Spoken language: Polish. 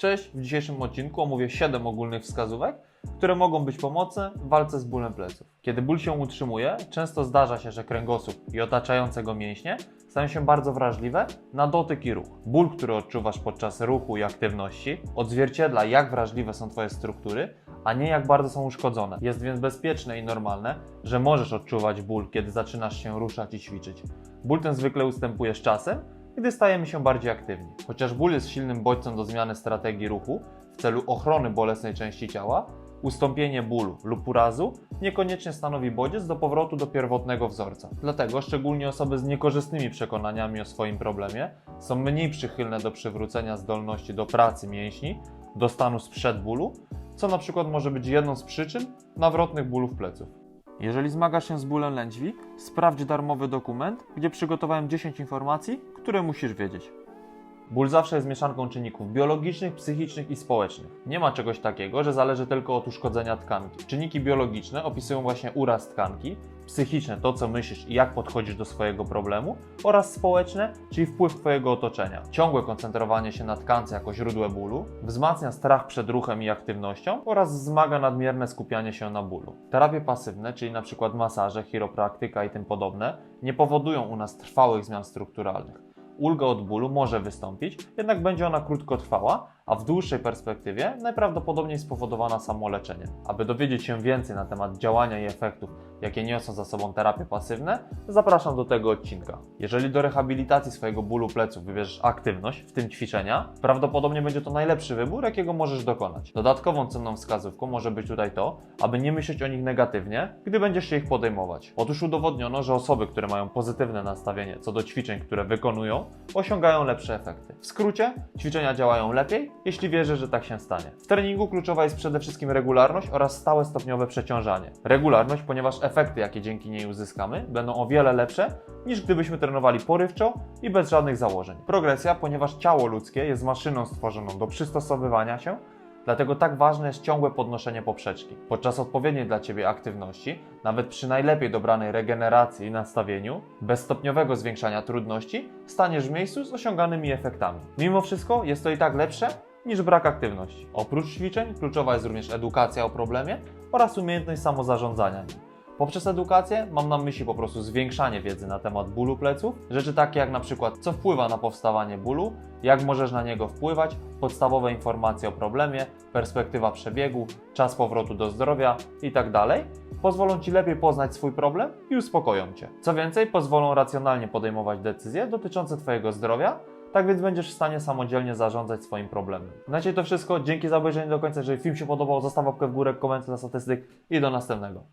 Cześć, w dzisiejszym odcinku omówię 7 ogólnych wskazówek, które mogą być pomocne w walce z bólem pleców. Kiedy ból się utrzymuje, często zdarza się, że kręgosłup i otaczające go mięśnie stają się bardzo wrażliwe na dotyk i ruch. Ból, który odczuwasz podczas ruchu i aktywności, odzwierciedla jak wrażliwe są Twoje struktury, a nie jak bardzo są uszkodzone. Jest więc bezpieczne i normalne, że możesz odczuwać ból, kiedy zaczynasz się ruszać i ćwiczyć. Ból ten zwykle ustępuje z czasem, gdy stajemy się bardziej aktywni. Chociaż ból jest silnym bodźcem do zmiany strategii ruchu w celu ochrony bolesnej części ciała, ustąpienie bólu lub urazu niekoniecznie stanowi bodziec do powrotu do pierwotnego wzorca. Dlatego szczególnie osoby z niekorzystnymi przekonaniami o swoim problemie są mniej przychylne do przywrócenia zdolności do pracy mięśni, do stanu sprzed bólu, co na przykład może być jedną z przyczyn nawrotnych bólów pleców. Jeżeli zmagasz się z bólem lędźwi, sprawdź darmowy dokument, gdzie przygotowałem 10 informacji, które musisz wiedzieć. Ból zawsze jest mieszanką czynników biologicznych, psychicznych i społecznych. Nie ma czegoś takiego, że zależy tylko od uszkodzenia tkanki. Czynniki biologiczne opisują właśnie uraz tkanki, psychiczne to, co myślisz i jak podchodzisz do swojego problemu, oraz społeczne, czyli wpływ Twojego otoczenia. Ciągłe koncentrowanie się na tkance jako źródle bólu wzmacnia strach przed ruchem i aktywnością oraz wzmaga nadmierne skupianie się na bólu. Terapie pasywne, czyli np. masaże, chiropraktyka i tym podobne, nie powodują u nas trwałych zmian strukturalnych ulga od bólu może wystąpić, jednak będzie ona krótkotrwała, a w dłuższej perspektywie najprawdopodobniej spowodowana samoleczeniem. Aby dowiedzieć się więcej na temat działania i efektów, jakie niosą za sobą terapie pasywne, zapraszam do tego odcinka. Jeżeli do rehabilitacji swojego bólu pleców wybierzesz aktywność, w tym ćwiczenia, prawdopodobnie będzie to najlepszy wybór, jakiego możesz dokonać. Dodatkową cenną wskazówką może być tutaj to, aby nie myśleć o nich negatywnie, gdy będziesz się ich podejmować. Otóż udowodniono, że osoby, które mają pozytywne nastawienie co do ćwiczeń, które wykonują, osiągają lepsze efekty. W skrócie, ćwiczenia działają lepiej, jeśli wierzysz, że tak się stanie. W treningu kluczowa jest przede wszystkim regularność oraz stałe stopniowe przeciążanie. Regularność, ponieważ efekty, jakie dzięki niej uzyskamy, będą o wiele lepsze niż gdybyśmy trenowali porywczo i bez żadnych założeń. Progresja, ponieważ ciało ludzkie jest maszyną stworzoną do przystosowywania się Dlatego tak ważne jest ciągłe podnoszenie poprzeczki. Podczas odpowiedniej dla Ciebie aktywności, nawet przy najlepiej dobranej regeneracji i nastawieniu, bez stopniowego zwiększania trudności, staniesz w miejscu z osiąganymi efektami. Mimo wszystko jest to i tak lepsze niż brak aktywności. Oprócz ćwiczeń kluczowa jest również edukacja o problemie oraz umiejętność samozarządzania nim. Poprzez edukację mam na myśli po prostu zwiększanie wiedzy na temat bólu pleców, rzeczy takie jak na przykład co wpływa na powstawanie bólu, jak możesz na niego wpływać, podstawowe informacje o problemie, perspektywa przebiegu, czas powrotu do zdrowia itd. pozwolą Ci lepiej poznać swój problem i uspokoją Cię. Co więcej, pozwolą racjonalnie podejmować decyzje dotyczące Twojego zdrowia, tak więc będziesz w stanie samodzielnie zarządzać swoim problemem. Na dzisiaj to wszystko. Dzięki za obejrzenie do końca. Jeżeli film się podobał, zostaw łapkę w górę, komentarz dla statystyk i do następnego.